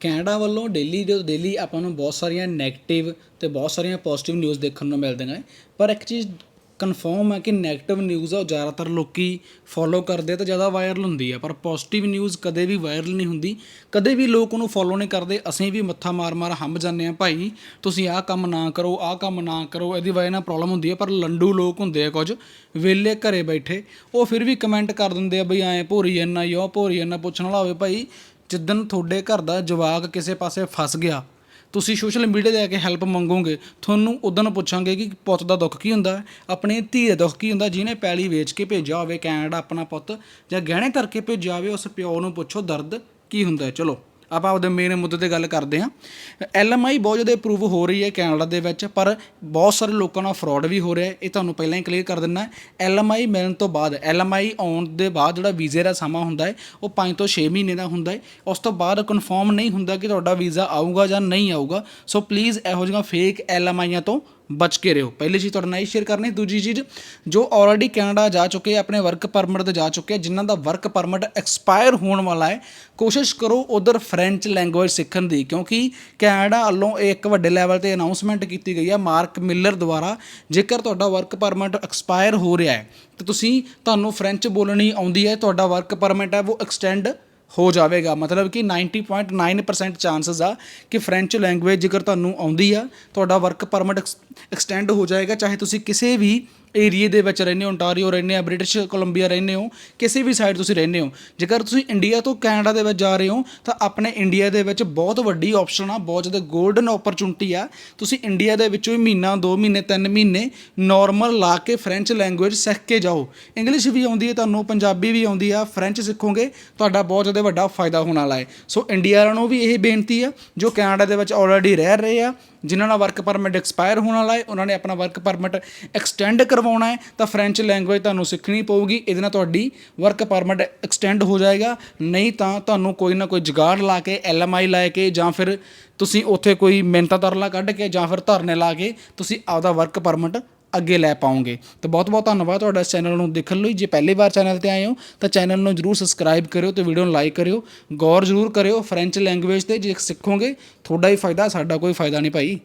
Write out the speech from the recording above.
Canada ਵੱਲੋਂ daily ਜੋ daily ਆਪਾਂ ਨੂੰ ਬਹੁਤ ਸਾਰੀਆਂ 네ਗੇਟਿਵ ਤੇ ਬਹੁਤ ਸਾਰੀਆਂ ਪੋਜ਼ਿਟਿਵ ਨਿਊਜ਼ ਦੇਖਣ ਨੂੰ ਮਿਲਦੀਆਂ ਹੈ ਪਰ ਇੱਕ ਚੀਜ਼ ਕਨਫਰਮ ਹੈ ਕਿ 네ਗੇਟਿਵ ਨਿਊਜ਼ ਆ, ਉਹ ਜ਼ਿਆਦਾਤਰ ਲੋਕੀ ਫੋਲੋ ਕਰਦੇ ਆ ਤੇ ਜ਼ਿਆਦਾ ਵਾਇਰਲ ਹੁੰਦੀ ਆ। ਪਰ ਪੋਜ਼ਿਟਿਵ ਨਿਊਜ਼ ਕਦੇ ਵੀ ਵਾਇਰਲ ਨਹੀਂ ਹੁੰਦੀ। ਕਦੇ ਵੀ ਲੋਕ ਉਹਨੂੰ ਫੋਲੋ ਨਹੀਂ ਕਰਦੇ। ਅਸੀਂ ਵੀ ਮੱਥਾ ਮਾਰ-ਮਾਰ ਹੰਬ ਜਾਂਦੇ ਆ ਭਾਈ, ਤੁਸੀਂ ਆਹ ਕੰਮ ਨਾ ਕਰੋ, ਆਹ ਕੰਮ ਨਾ ਕਰੋ। ਇਹਦੀ ਵਜ੍ਹਾ ਨਾਲ ਪ੍ਰੋਬਲਮ ਹੁੰਦੀ ਹੈ ਪਰ ਲੰਡੂ ਲੋਕ ਹੁੰਦੇ ਆ ਕੁਝ, ਵਿਹਲੇ ਘਰੇ ਬੈਠੇ, ਉਹ ਫਿਰ ਵੀ ਕਮੈਂਟ ਕਰ ਦਿੰਦੇ ਆ, ਬਈ ਐਂ ਭੋਰੀ ਜਾਂਦਾ ਯੋ ਭੋਰੀ ਜਾਂਦਾ ਪੁੱਛਣ ਵਾਲਾ ਹੋਵੇ, ਭਾਈ ਜਿੱਦਣ ਤੁਹਾਡੇ ਘਰ ਦਾ ਜਵਾਕ ਕਿਸੇ ਪਾਸੇ ਫਸ ਗਿਆ ਤੁਸੀਂ ਸੋਸ਼ਲ ਮੀਡੀਆ ਤੇ ਆ ਕੇ ਹੈਲਪ ਮੰਗੋਗੇ ਤੁਹਾਨੂੰ ਉਦੋਂ ਪੁੱਛਾਂਗੇ ਕਿ ਪੁੱਤ ਦਾ ਦੁੱਖ ਕੀ ਹੁੰਦਾ ਹੈ, ਆਪਣੀ ਧੀ ਦਾ ਦੁੱਖ ਕੀ ਹੁੰਦਾ? ਜਿਹਨੇ ਪੈਲੀ ਵੇਚ ਕੇ ਭੇਜਿਆ ਹੋਵੇ ਕੈਨੇਡਾ ਆਪਣਾ ਪੁੱਤ ਜਾਂ ਗਹਿਣੇ ਕਰਕੇ ਭੇਜਿਆ ਹੋਵੇ ਉਸ ਪਿਓ ਨੂੰ ਪੁੱਛੋ ਦਰਦ ਕੀ ਹੁੰਦਾ ਚਲੋ। ਆਪਾਂ ਉਹਦੇ ਮੇਨ ਮੁੱਦੇ ਤੇ ਗੱਲ ਕਰਦੇ ਹਾਂ। ਐਲਐਮਆਈ ਬਹੁਤ ਜ਼ਿਆਦਾ ਅਪਰੂਵ ਹੋ ਰਹੀ ਹੈ ਕੈਨੇਡਾ ਦੇ ਵਿੱਚ, ਪਰ ਬਹੁਤ ਸਾਰੇ ਲੋਕਾਂ ਨਾਲ ਫਰਾਡ ਵੀ ਹੋ ਰਿਹਾ ਹੈ। ਇਹ ਤੁਹਾਨੂੰ ਪਹਿਲਾਂ ਹੀ ਕਲੀਅਰ ਕਰ ਦਿੰਨਾ ਐਲਐਮਆਈ ਮਿਲਣ ਤੋਂ ਬਾਅਦ ਐਲਐਮਆਈ ਆਉਣ ਦੇ ਬਾਅਦ ਜਿਹੜਾ ਵੀਜ਼ੇ ਦਾ ਸਮਾਂ ਹੁੰਦਾ ਹੈ, ਉਹ 5 ਤੋਂ 6 ਮਹੀਨੇ ਦਾ ਹੁੰਦਾ ਹੈ। ਉਸ ਤੋਂ ਬਾਅਦ ਕਨਫਰਮ ਨਹੀਂ ਹੁੰਦਾ ਕਿ ਤੁਹਾਡਾ ਵੀਜ਼ਾ ਆਊਗਾ ਜਾਂ ਨਹੀਂ ਆਊਗਾ। ਸੋ ਪਲੀਜ਼ ਇਹੋ ਜਿਹੀਆਂ ਫੇਕ ਐਲਐਮਆਈਆਂ ਤੋਂ ਬਚ ਕੇ ਰਹੋ। ਪਹਿਲੀ ਚੀਜ਼ ਤੁਹਾਡੇ ਨਾਲ ਇਹ ਸ਼ੇਅਰ ਕਰਨੀ, ਦੂਜੀ ਚੀਜ਼ ਜੋ ਆਲਰੇਡੀ ਕੈਨੇਡਾ ਜਾ ਚੁੱਕੇ ਆਪਣੇ ਵਰਕ ਪਰਮਿਟ ਤੇ ਜਾ ਚੁੱਕੇ ਜਿਨ੍ਹਾਂ ਦਾ ਵਰਕ ਪਰਮਿਟ ਐਕਸਪਾਇਰ ਹੋਣ ਵਾਲਾ ਹੈ, ਕੋਸ਼ਿਸ਼ ਕਰੋ ਉਧਰ ਫ੍ਰੈਂਚ ਲੈਂਗੁਏਜ ਸਿੱਖਣ ਦੀ, ਕਿਉਂਕਿ ਕੈਨੇਡਾ ਵੱਲੋਂ ਇਹ ਇੱਕ ਵੱਡੇ ਲੈਵਲ ਤੇ ਅਨਾਉਂਸਮੈਂਟ ਕੀਤੀ ਗਈ ਹੈ ਮਾਰਕ ਮਿਲਰ ਦੁਆਰਾ, ਜੇਕਰ ਤੁਹਾਡਾ ਵਰਕ ਪਰਮਿਟ ਐਕਸਪਾਇਰ ਹੋ ਰਿਹਾ ਹੈ, ਤੇ ਤੁਸੀਂ ਤੁਹਾਨੂੰ ਫ੍ਰੈਂਚ ਬੋਲਣੀ ਆਉਂਦੀ ਹੈ, ਤੁਹਾਡਾ ਵਰਕ ਪਰਮਿਟ ਹੈ, ਉਹ ਐਕਸਟੈਂਡ ਹੋ ਜਾਵੇਗਾ। ਮਤਲਬ ਕਿ 90.9% ਚਾਂਸਸ ਆ ਕਿ ਫ੍ਰੈਂਚ ਲੈਂਗੁਏਜ ਜੇਕਰ ਤੁਹਾਨੂੰ ਆਉਂਦੀ ਆ, ਤੁਹਾਡਾ ਵਰਕ ਪਰਮਿਟ ਐਕਸਟੈਂਡ ਹੋ ਜਾਏਗਾ, ਚਾਹੇ ਤੁਸੀਂ ਕਿਸੇ ਵੀ ਏਰੀਏ ਦੇ ਵਿੱਚ ਰਹਿੰਦੇ ਹੋ ਓਨਟਾਰੀਓ ਰਹਿੰਦੇ ਆ, ਬ੍ਰਿਟਿਸ਼ ਕੋਲੰਬੀਆ ਰਹਿੰਦੇ ਹੋ, ਕਿਸੇ ਵੀ ਸਾਈਡ ਤੁਸੀਂ ਰਹਿੰਦੇ ਹੋ। ਜੇਕਰ ਤੁਸੀਂ ਇੰਡੀਆ ਤੋਂ ਕੈਨੇਡਾ ਦੇ ਵਿੱਚ ਜਾ ਰਹੇ ਹੋ, ਤਾਂ ਆਪਣੇ ਇੰਡੀਆ ਦੇ ਵਿੱਚ ਬਹੁਤ ਵੱਡੀ ਆਪਸ਼ਨ ਆ, ਬਹੁਤ ਜ਼ਿਆਦਾ 골ਡਨ ਓਪਰਚੁਨਿਟੀ ਆ। ਤੁਸੀਂ ਇੰਡੀਆ ਦੇ ਵਿੱਚੋਂ ਹੀ ਮਹੀਨਾ 2 ਮਹੀਨੇ 3 ਮਹੀਨੇ ਨਾਰਮਲ ਲਾ ਕੇ ਫ੍ਰੈਂਚ ਲੈਂਗੁਏਜ ਸਿੱਖ ਕੇ ਜਾਓ। ਇੰਗਲਿਸ਼ ਵੀ ਆਉਂਦੀ ਹੈ ਤੁਹਾਨੂੰ, ਪੰਜਾਬੀ ਵੀ ਆਉਂਦੀ ਆ ਫ੍ਰੈਂਚ ਸਿੱਖੋਗੇ, ਤੁਹਾਡਾ ਬਹੁਤ ਜ਼ਿਆਦਾ ਵੱਡਾ ਫਾਇਦਾ ਹੋਣ ਵਾਲਾ ਹੈ। ਸੋ ਇੰਡੀਆ ਵਾਲਿਆਂ ਨੂੰ ਵੀ ਇਹ ਬੇਨਤੀ ਆ, ਜੋ ਕੈਨੇਡਾ ਦੇ ਵਿੱਚ ਆਲਰੇਡੀ ਰਹਿ ਰਹੇ ਆ, ਜਿਨ੍ਹਾਂ ਦਾ ਵਰਕ ਪਰਮਿਟ ਐਕਸਪਾਇਰ ਹੋਣ ਵਾਲਾ ਹੈ, ਉਹਨਾਂ ਨੇ ਆਪਣਾ ਵਰਕ ਪਰਮਿਟ ਐਕਸਟੈਂਡ ਕਰ ਕਰਵਾਉਣਾ ਹੈ, ਤਾਂ ਫ੍ਰੈਂਚ ਲੈਂਗੁਏਜ ਤੁਹਾਨੂੰ ਸਿੱਖਣੀ ਪਊਗੀ। ਇਹਦੇ ਨਾਲ ਤੁਹਾਡੀ ਵਰਕ ਪਰਮਿਟ ਐਕਸਟੈਂਡ ਹੋ ਜਾਏਗਾ। ਨਹੀਂ ਤਾਂ ਤੁਹਾਨੂੰ ਕੋਈ ਨਾ ਕੋਈ ਜੁਗਾੜ ਲਾ ਕੇ ਐਲਐਮਆਈ ਲੈ ਕੇ, ਜਾਂ ਫਿਰ ਤੁਸੀਂ ਉੱਥੇ ਕੋਈ ਮਿਹਨਤਾਂ ਤਰਲਾ ਕੱਢ ਕੇ, ਜਾਂ ਫਿਰ ਧਰਨੇ ਲਾ ਕੇ ਤੁਸੀਂ ਆਪਦਾ ਵਰਕ ਪਰਮਿਟ ਅੱਗੇ ਲੈ ਪਾਉਂਗੇ ਤਾਂ ਬਹੁਤ ਬਹੁਤ ਧੰਨਵਾਦ ਤੁਹਾਡਾ ਇਸ ਚੈਨਲ ਨੂੰ ਦੇਖਣ ਲਈ। ਜੇ ਪਹਿਲੀ ਵਾਰ ਚੈਨਲ ਤੇ ਆਏ ਹੋ, ਤਾਂ ਚੈਨਲ ਨੂੰ ਜਰੂਰ ਸਬਸਕ੍ਰਾਈਬ ਕਰਿਓ ਤੇ ਵੀਡੀਓ ਨੂੰ ਲਾਈਕ ਕਰਿਓ। ਗੌਰ ਜਰੂਰ ਕਰਿਓ ਫ੍ਰੈਂਚ ਲੈਂਗੁਏਜ ਤੇ, ਜੇ ਸਿੱਖੋਗੇ, ਤੁਹਾਡਾ ਹੀ ਫਾਇਦਾ, ਸਾਡਾ ਕੋਈ ਫਾਇਦਾ ਨਹੀਂ ਭਾਈ।